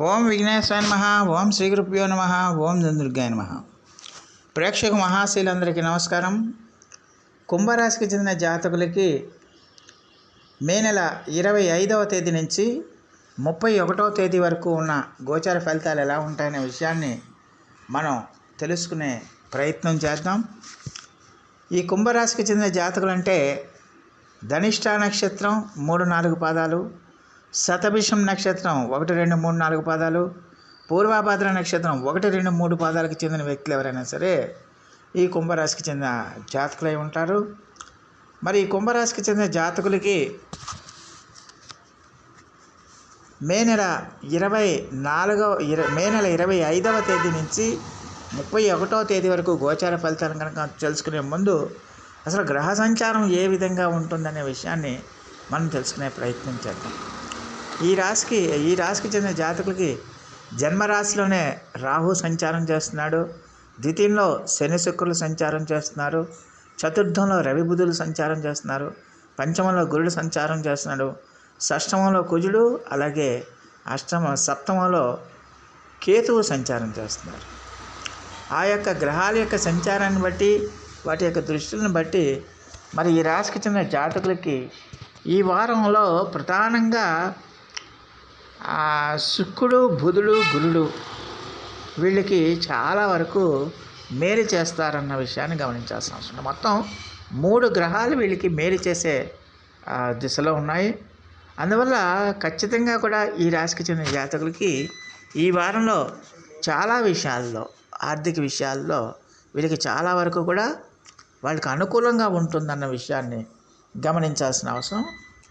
ఓం విఘ్నేశ్వర నమ ఓం శ్రీ గురుభ్యో నమ ఓం దుర్గాయ నమ. ప్రేక్షక మహాశీలందరికీ నమస్కారం. కుంభరాశికి చెందిన జాతకులకి మే నెల ఇరవై ఐదవ తేదీ నుంచి ముప్పై ఒకటవ తేదీ వరకు ఉన్న గోచార ఫలితాలు ఎలా ఉంటాయనే విషయాన్ని మనం తెలుసుకునే ప్రయత్నం చేద్దాం. ఈ కుంభరాశికి చెందిన జాతకులు అంటే ధనిష్ట నక్షత్రం మూడు నాలుగు పాదాలు శతభిషం నక్షత్రం ఒకటి రెండు మూడు నాలుగు పాదాలు. పూర్వాభాద్ర నక్షత్రం ఒకటి రెండు మూడు పాదాలకు చెందిన వ్యక్తులు ఎవరైనా సరే ఈ కుంభరాశికి చెందిన జాతకులై ఉంటారు. మరి ఈ కుంభరాశికి చెందిన జాతకులకి మే నెల ఇరవై నాలుగవ ఇర మే నెల ఇరవై ఐదవ తేదీ నుంచి ముప్పై ఒకటవ తేదీ వరకు గోచార ఫలితాలను కనుక తెలుసుకునే ముందు అసలు గ్రహ సంచారం ఏ విధంగా ఉంటుందనే విషయాన్ని మనం తెలుసుకునే ప్రయత్నం చేద్దాం. ఈ రాశికి ఈ రాశికి చెందిన జాతకులకి జన్మరాశిలోనే రాహు సంచారం చేస్తున్నాడు. ద్వితీయంలో శని శుక్రులు సంచారం చేస్తున్నారు. చతుర్థంలో రవి బుధులు సంచారం చేస్తున్నారు. పంచమంలో గురుడు సంచారం చేస్తున్నాడు. షష్టమంలో కుజుడు అలాగే అష్టమ సప్తమంలో కేతువు సంచారం చేస్తున్నారు. ఆ యొక్క గ్రహాల యొక్క సంచారాన్ని బట్టి వాటి యొక్క దృష్టిని బట్టి మరి ఈ రాశికి చెందిన జాతకులకి ఈ వారంలో ప్రధానంగా ఆ శుక్రుడు బుధుడు గురుడు వీళ్ళకి చాలా వరకు మేలు చేస్తారన్న విషయాన్ని గమనించాల్సిన అవసరం మొత్తం మూడు గ్రహాలు వీళ్ళకి మేలు చేసే దిశలో ఉన్నాయి. అందువల్ల ఖచ్చితంగా కూడా ఈ రాశికి చెందిన జాతకులకి ఈ వారంలో చాలా విషయాల్లో ఆర్థిక విషయాల్లో వీళ్ళకి చాలా వరకు కూడా వాళ్ళకి అనుకూలంగా ఉంటుందన్న విషయాన్ని గమనించాల్సిన అవసరం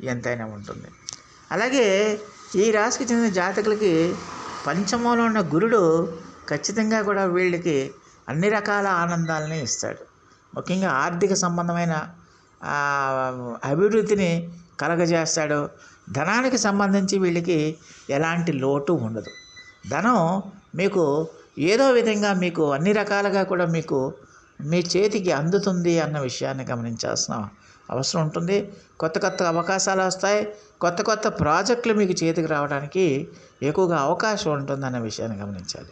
ఎంతైనా ఉంటుంది. అలాగే ఈ రాశికి చెందిన జాతకులకి పంచమంలో ఉన్న గురుడు ఖచ్చితంగా కూడా వీళ్ళకి అన్ని రకాల ఆనందాలని ఇస్తాడు. ముఖ్యంగా ఆర్థిక సంబంధమైన అభివృద్ధిని కలగజేస్తాడు. ధనానికి సంబంధించి వీళ్ళకి ఎలాంటి లోటు ఉండదు. ధనం మీకు ఏదో విధంగా మీకు అన్ని రకాలుగా కూడా మీకు మీ చేతికి అందుతుంది అన్న విషయాన్ని గమనించాల్సిన అవసరం ఉంటుంది. కొత్త కొత్త అవకాశాలు వస్తాయి. కొత్త కొత్త ప్రాజెక్టులు మీకు చేతికి రావడానికి ఎక్కువగా అవకాశం ఉంటుందన్న విషయాన్ని గమనించాలి.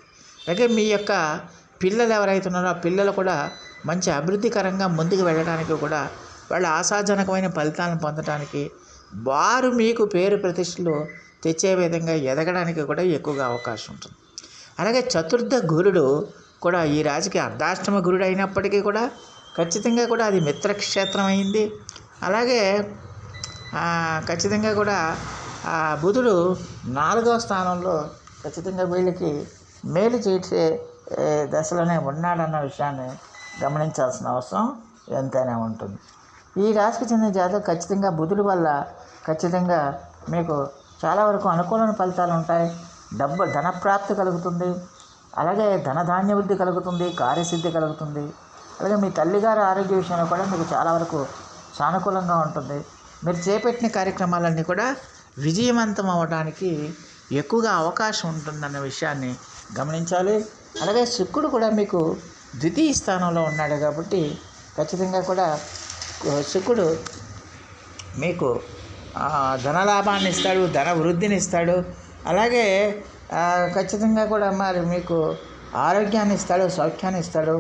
అలాగే మీ యొక్క పిల్లలు ఎవరైతే ఉన్నారో ఆ పిల్లలు కూడా మంచి అభివృద్ధికరంగా ముందుకు వెళ్ళడానికి కూడా వాళ్ళ ఆశాజనకమైన ఫలితాలను పొందడానికి వారు మీకు పేరు ప్రతిష్టలు తెచ్చే విధంగా ఎదగడానికి కూడా ఎక్కువగా అవకాశం ఉంటుంది. అలాగే చతుర్థ గురుడు కూడా ఈ రాజుకి అర్ధాష్టమ గురుడు అయినప్పటికీ కూడా ఖచ్చితంగా కూడా అది మిత్రక్షేత్రం అయింది. అలాగే ఖచ్చితంగా కూడా ఆ బుధుడు నాలుగవ స్థానంలో ఖచ్చితంగా వీళ్ళకి మేలు చేసే దశలోనే ఉన్నాడన్న విషయాన్ని గమనించాల్సిన అవసరం ఎంతైనా ఉంటుంది. ఈ రాశికి చెందిన జాతకు ఖచ్చితంగా బుధుడి వల్ల ఖచ్చితంగా మీకు చాలా వరకు అనుకూలమైన ఫలితాలు ఉంటాయి. డబ్బు ధనప్రాప్తి కలుగుతుంది. అలాగే ధనధాన్య వృద్ధి కలుగుతుంది కార్యసిద్ధి కలుగుతుంది. అలాగే మీ తల్లిగారి ఆరోగ్య విషయంలో కూడా మీకు చాలా వరకు సానుకూలంగా ఉంటుంది. మీరు చేపట్టిన కార్యక్రమాలన్నీ కూడా విజయవంతం అవ్వడానికి ఎక్కువగా అవకాశం ఉంటుందన్న విషయాన్ని గమనించాలి. అలాగే శుక్రుడు కూడా మీకు ద్వితీయ స్థానంలో ఉన్నాడు కాబట్టి ఖచ్చితంగా కూడా శుక్రుడు మీకు ధనలాభాన్ని ఇస్తాడు ధన వృద్ధిని ఇస్తాడు. అలాగే ఖచ్చితంగా కూడా మరి మీకు ఆరోగ్యాన్ని ఇస్తాడు సౌఖ్యాన్ని ఇస్తాడు.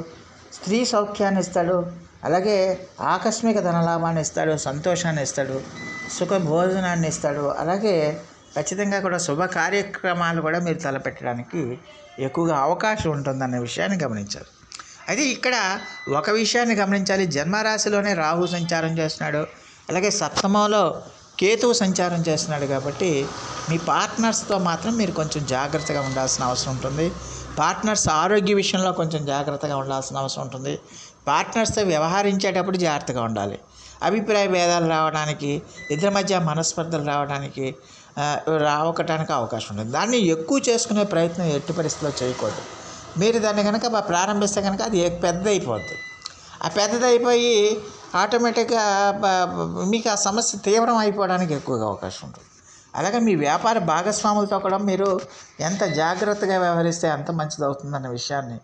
స్త్రీ సౌఖ్యాన్ని ఇస్తాడు అలాగే ఆకస్మిక ధనలాభాన్ని ఇస్తాడు సంతోషాన్ని ఇస్తాడు సుఖ భోజనాన్ని ఇస్తాడు అలాగే ఖచ్చితంగా కూడా శుభ కార్యక్రమాలు కూడా మీరు తలపెట్టడానికి ఎక్కువగా అవకాశం ఉంటుందన్న విషయాన్ని గమనించాలి అయితే ఇక్కడ ఒక విషయాన్ని గమనించాలి. జన్మరాశిలోనే రాహు సంచారం చేస్తున్నాడు. అలాగే సప్తమంలో కేతువు సంచారం చేస్తున్నాడు కాబట్టి మీ పార్ట్నర్స్తో మాత్రం మీరు కొంచెం జాగ్రత్తగా ఉండాల్సిన అవసరం ఉంటుంది. పార్ట్నర్స్ ఆరోగ్య విషయంలో కొంచెం జాగ్రత్తగా ఉండాల్సిన అవసరం ఉంటుంది. పార్ట్నర్స్తో వ్యవహరించేటప్పుడు జాగ్రత్తగా ఉండాలి. అభిప్రాయ భేదాలు రావడానికి ఇద్దరి మధ్య మనస్పర్ధలు రావడానికి రావకటానికి రావటానికి అవకాశం ఉంటుంది. దాన్ని ఎక్కువ చేసుకునే ప్రయత్నం ఎట్టి పరిస్థితిలో చేయకూడదు. మీరు దాన్ని కనుక ప్రారంభిస్తే కనుక అది పెద్ద అయిపోద్ది ఆ పెద్దదైపోయి ఆటోమేటిక్గా మీకు ఆ సమస్య తీవ్రం అయిపోవడానికి ఎక్కువగా అవకాశం ఉంటుంది. అలాగే మీ వ్యాపార భాగస్వాములతో కూడా మీరు ఎంత జాగ్రత్తగా వ్యవహరిస్తే అంత మంచిది అవుతుందన్న విషయాన్ని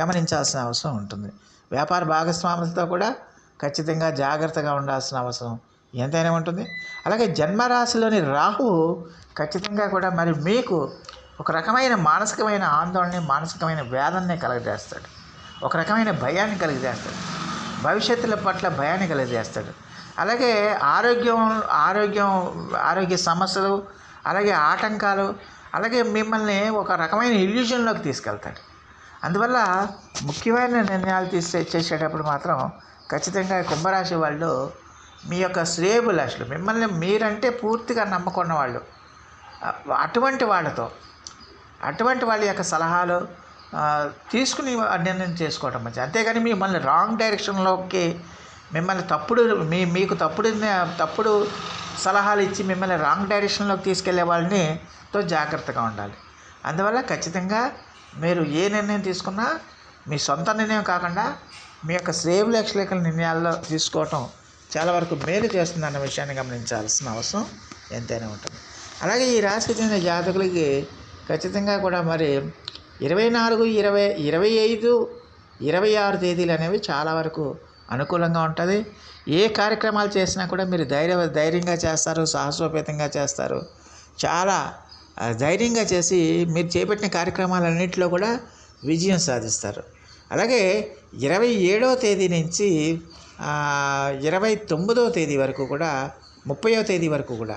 గమనించాల్సిన అవసరం ఉంటుంది. వ్యాపార భాగస్వాములతో కూడా ఖచ్చితంగా జాగ్రత్తగా ఉండాల్సిన అవసరం ఎంతైనా ఉంటుంది. అలాగే జన్మరాశిలోని రాహువు ఖచ్చితంగా కూడా మరి మీకు ఒక రకమైన మానసికమైన ఆందోళన మానసికమైన వేదనని కలగజేస్తాడు. ఒక రకమైన భయాన్ని కలిగజేస్తాడు. భవిష్యత్తుల పట్ల భయాన్ని కలిగజేస్తాడు. అలాగే ఆరోగ్యం ఆరోగ్యం ఆరోగ్య సమస్యలు అలాగే ఆటంకాలు అలాగే మిమ్మల్ని ఒక రకమైన ఇల్యూజన్లోకి తీసుకెళ్తాడు. అందువల్ల ముఖ్యమైన నిర్ణయాలు తీసే చేసేటప్పుడు మాత్రం ఖచ్చితంగా కుంభరాశి వాళ్ళు మీ యొక్క శ్రేయభిలాషులు మిమ్మల్ని మీరంటే పూర్తిగా నమ్మకున్న వాళ్ళు. అటువంటి వాళ్ళతో అటువంటి వాళ్ళ యొక్క సలహాలు తీసుకుని నిర్ణయం చేసుకోవటం మంచిది. అంతేగాని మిమ్మల్ని రాంగ్ డైరెక్షన్లోకి మిమ్మల్ని తప్పుడు మీ మీకు తప్పుడు తప్పుడు సలహాలు ఇచ్చి మిమ్మల్ని రాంగ్ డైరెక్షన్లోకి తీసుకెళ్ళే వాళ్ళని తో జాగ్రత్తగా ఉండాలి. అందువల్ల ఖచ్చితంగా మీరు ఏ నిర్ణయం తీసుకున్నా మీ సొంత నిర్ణయం కాకుండా మీ యొక్క శ్రేయభిలాషలేఖల నిర్ణయాల్లో తీసుకోవటం చాలా వరకు మేలు చేస్తుంది అన్న విషయాన్ని గమనించాల్సిన అవసరం ఎంతైనా ఉంటుంది. అలాగే ఈ రాశికి చెందిన జాతకులకి ఖచ్చితంగా కూడా మరి ఇరవై నాలుగు ఇరవై ఇరవై ఐదు ఇరవై ఆరు తేదీలు అనేవి చాలా వరకు అనుకూలంగా ఉంటుంది. ఏ కార్యక్రమాలు చేసినా కూడా మీరు ధైర్య ధైర్యంగా చేస్తారు సాహసోపేతంగా చేస్తారు. చాలా ధైర్యంగా చేసి మీరు చేపట్టిన కార్యక్రమాలన్నింటిలో కూడా విజయం సాధిస్తారు. అలాగే ఇరవై ఏడవ తేదీ నుంచి ఇరవై తొమ్మిదవ తేదీ వరకు కూడా ముప్పైవ తేదీ వరకు కూడా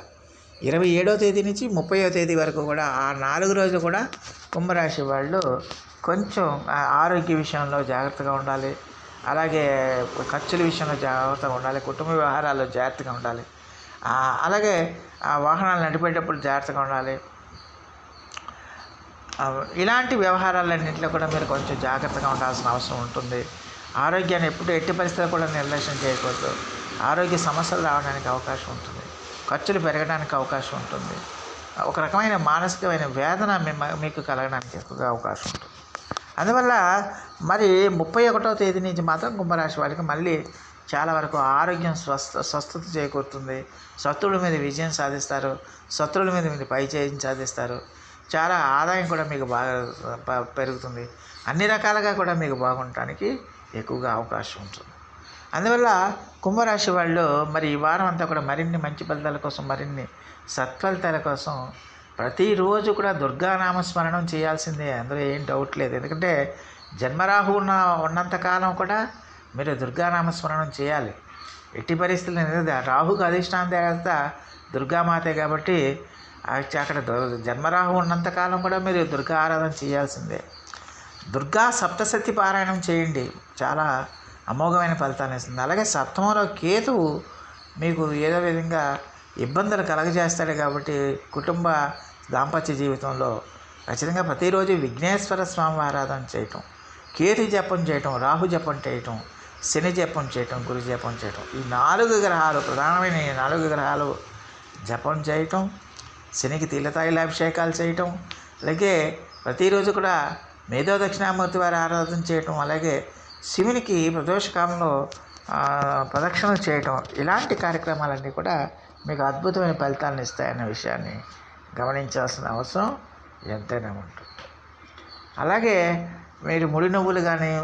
ఇరవై ఏడవ తేదీ నుంచి ముప్పైవ తేదీ వరకు కూడా ఆ నాలుగు రోజులు కూడా కుంభరాశి వాళ్ళు కొంచెం ఆరోగ్య విషయంలో జాగ్రత్తగా ఉండాలి. అలాగే ఖర్చుల విషయంలో జాగ్రత్తగా ఉండాలి. కుటుంబ వ్యవహారాల్లో జాగ్రత్తగా ఉండాలి. అలాగే ఆ వాహనాలు నడిపేటప్పుడు జాగ్రత్తగా ఉండాలి. ఇలాంటి వ్యవహారాలన్నింటిలో కూడా మీరు కొంచెం జాగ్రత్తగా ఉండాల్సిన అవసరం ఉంటుంది. ఆరోగ్యాన్ని ఎప్పుడు ఎట్టి పరిస్థితుల్లో కూడా నిర్లక్ష్యం చేయకూడదు. ఆరోగ్య సమస్యలు రావడానికి అవకాశం ఉంటుంది. ఖర్చులు పెరగడానికి అవకాశం ఉంటుంది. ఒక రకమైన మానసికమైన వేదన మీకు కలగడానికి ఎక్కువగా అవకాశం ఉంటుంది. అందువల్ల మరి ముప్పై ఒకటో తేదీ నుంచి మాత్రం కుంభరాశి వాళ్ళకి మళ్ళీ చాలా వరకు ఆరోగ్యం స్వస్థ స్వస్థత చేకూరుతుంది. శత్రువుల మీద విజయం సాధిస్తారు. శత్రువుల మీద మీరు పై చేయం సాధిస్తారు. చాలా ఆదాయం కూడా మీకు బాగా పెరుగుతుంది. అన్ని రకాలుగా కూడా మీకు బాగుండటానికి ఎక్కువగా అవకాశం ఉంటుంది. అందువల్ల కుంభరాశి వాళ్ళు మరి ఈ వారం అంతా కూడా మరిన్ని మంచి ఫలితాల కోసం మరిన్ని సత్ఫలితాల కోసం ప్రతిరోజు కూడా దుర్గానామస్మరణం చేయాల్సిందే. అందులో ఏం డౌట్ లేదు. ఎందుకంటే జన్మరాహు ఉన్న ఉన్నంతకాలం కూడా మీరు దుర్గానామస్మరణం చేయాలి. ఎట్టి పరిస్థితులు అనేది రాహుకు అధిష్టానం దేవత దుర్గామాతే కాబట్టి అక్కడ దు- జన్మరాహు ఉన్నంతకాలం కూడా మీరు దుర్గా ఆరాధన చేయాల్సిందే. దుర్గా సప్తశతి పారాయణం చేయండి. చాలా అమోఘమైన ఫలితాన్ని ఇస్తుంది. అలాగే సప్తమంలో కేతువు మీకు ఏదో విధంగా ఇబ్బందులు కలగజేస్తాడు కాబట్టి కుటుంబ దాంపత్య జీవితంలో ఖచ్చితంగా ప్రతిరోజు విఘ్నేశ్వర స్వామి ఆరాధన చేయటం కేతు జపం చేయటం రాహు జపం చేయటం శని జపం చేయటం గురు జపం చేయటం ఈ నాలుగు గ్రహాలు ప్రధానమైన ఈ నాలుగు గ్రహాలు జపం చేయటం శనికి తిలతాయిలాభిషేకాలు చేయటం అలాగే ప్రతిరోజు కూడా మేధో దక్షిణామూర్తి వారి ఆరాధన చేయటం అలాగే శివునికి ప్రదోషకాలంలో ప్రదక్షిణ ప్రదక్షిణలు చేయటం ఇలాంటి కార్యక్రమాలన్నీ కూడా మీకు అద్భుతమైన ఫలితాలను ఇస్తాయన్న విషయాన్ని గమనించాల్సిన అవసరం ఎంతైనా ఉంటుంది. అలాగే మీరు ముడి నువ్వులు కానీ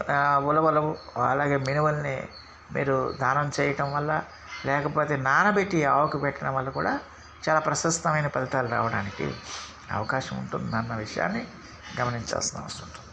ఉలవలు అలాగే మినువల్ని మీరు దానం చేయటం వల్ల లేకపోతే నానబెట్టి ఆవుకు పెట్టడం వల్ల కూడా చాలా ప్రశస్తమైన ఫలితాలు రావడానికి అవకాశం ఉంటుందన్న విషయాన్ని గమనించాల్సిన అవసరం ఉంటుంది.